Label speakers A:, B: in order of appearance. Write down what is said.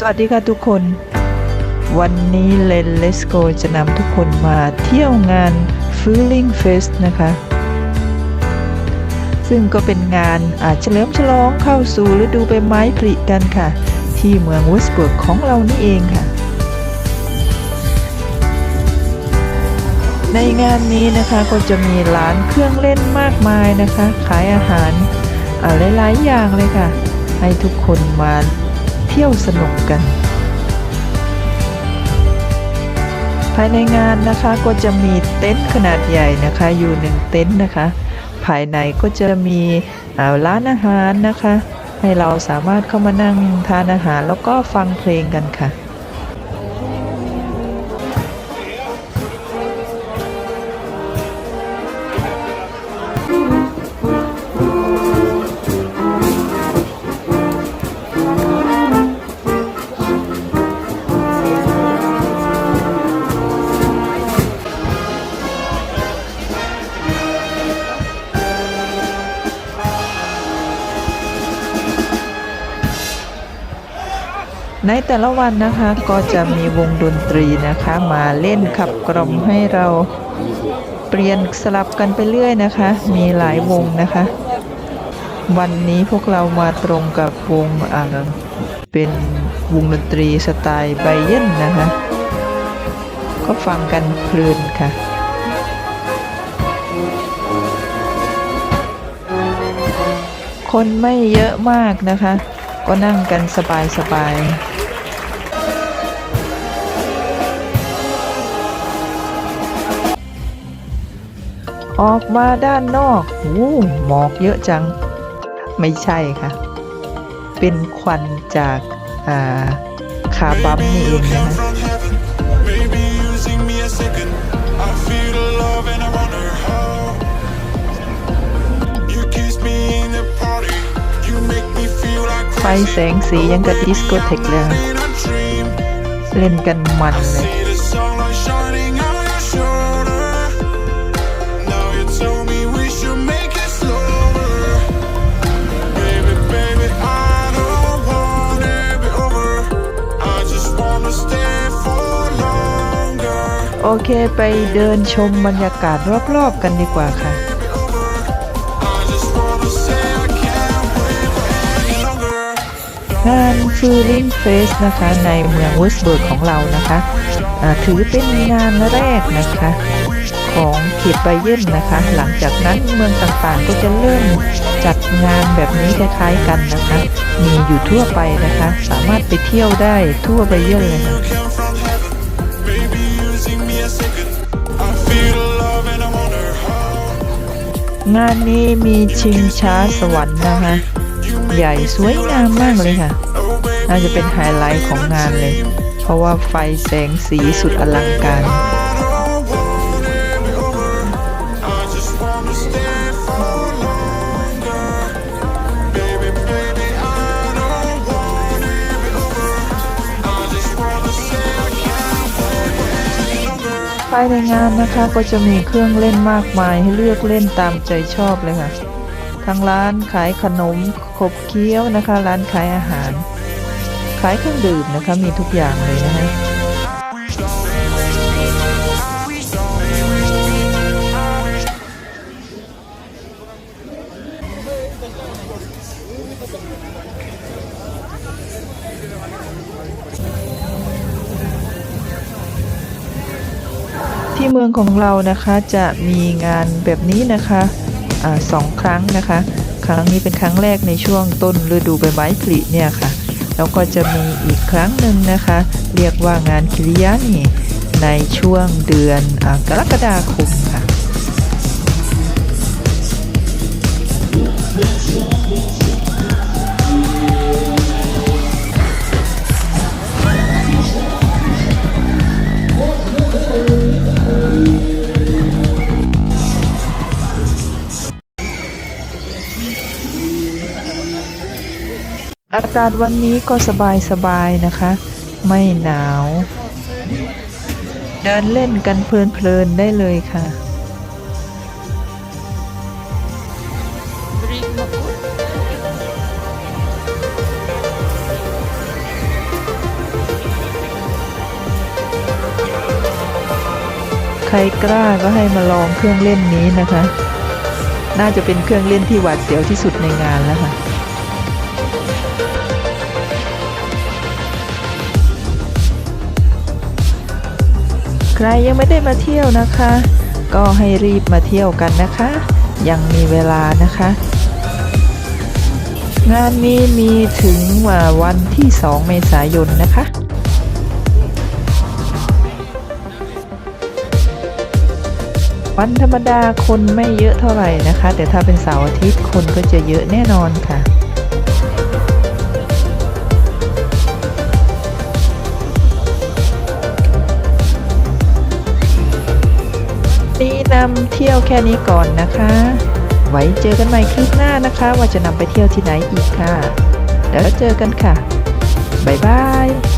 A: สวัสดีค่ะทุกคน วันนี้เลนเลสโกจะนำทุกคนมาเที่ยวงาน Feeling Fest นะคะ ซึ่งก็เป็นงานอาจเฉลิมฉลองเข้าสู่ฤดูใบไม้ผลิกันค่ะ ที่เมืองเวสต์เบิร์กของเรานี่เองค่ะ ในงานนี้นะคะก็จะมีร้านเครื่องเล่นมากมายนะคะ ขายอาหารอ่าหลายๆอย่างเลยค่ะ ให้ทุกคนมา เที่ยวสนุกกัน ภายในงานนะคะก็จะมีเต็นท์ขนาดใหญ่นะคะ อยู่หนึ่งเต็นท์นะคะ ภายในก็จะมีร้านอาหารนะคะ ให้เราสามารถเข้ามานั่งทานอาหารแล้วก็ฟังเพลงกันค่ะ ในแต่ละวันนะคะก็จะมีวงดนตรีนะคะมาเล่นขับกล่อมให้เราเปลี่ยนสลับกันไปเรื่อยนะคะ มีหลายวงนะคะ วันนี้พวกเรามาตรงกับวงอ่าเป็นวงดนตรีสไตล์ไบเยนนะคะ ก็ฟังกันเพลินค่ะคนไม่เยอะมากนะคะ ก็นั่งกันสบายๆ ออกมาด้านนอกโอ้หมอกเยอะจัง ไม่ใช่ค่ะ เป็นควันจากาคาบัมนี่เองนะคะไฟแสงสียังกับดิสโกเทคเลย เล่นกันมันเลย โอเคไปเดินชมบรรยากาศรอบๆกันดีกว่าค่ะงาน Feeling Face นะคะในเมืองเวสต์เบิร์กของเรานะคะอ่าถือเป็นงานแรกนะคะ ของเขตไบเยนนะคะ หลังจากนั้นเมืองต่างๆก็จะเริ่มจัดงานแบบนี้คล้ายๆกันนะคะ มีอยู่ทั่วไปนะคะ สามารถไปเที่ยวได้ทั่วไบเยนเลยค่ะ งานนี้มีชิงช้าสวรรค์นะคะ ใหญ่สวยงามมากเลยค่ะ น่าจะเป็นไฮไลท์ของงานเลย เพราะว่าไฟแสงสีสุดอลังการายในงานนะคะก็จะมีเครื่องเล่นมากมายให้เลือกเล่นตามใจชอบเลยค่ะทางร้านขายขนมขบเคี้ยวนะคะ ร้านขายอาหาร ขายเครื่องดื่มนะคะมีทุกอย่างเลยนะคะ ที่เมืองของเรานะคะจะมีงานแบบนี้นะคะอาสองครั้งนะคะ ครั้งนี้เป็นครั้งแรกในช่วงต้นฤดูใบไม้ผลิเนี่ยค่ะ แล้วก็จะมีอีกครั้งหนึ่งนะคะ เรียกว่างานคิริยานี่ในช่วงเดือนอกรกฎาคมค่ะ อากาศวันนี้ก็สบายสบายนะคะ ไม่หนาว เดินเล่นกันเพลินๆได้เลยค่ะใครกล้าก็ให้มาลองเครื่องเล่นนี้นะคะ น่าจะเป็นเครื่องเล่นที่หวาดเสียวที่สุดในงานแล้วค่ะ ใครยังไม่ได้มาเที่ยวนะคะ ก็ให้รีบมาเที่ยวกันนะคะ ยังมีเวลานะคะ งานนี้มีถึงวันที่ 2 เมษายนนะคะวันธรรมดาคนไม่เยอะเท่าไหร่นะคะ แต่ถ้าเป็นเสาร์อาทิตย์คนก็จะเยอะแน่นอนค่ะ นี้นำเที่ยวแค่นี้ก่อนนะคะ ไว้เจอกันใหม่คลิปหน้านะคะ ว่าจะนำไปเที่ยวที่ไหนอีกค่ะเดี๋ยวเจอกันค่ะ บ๊ายบาย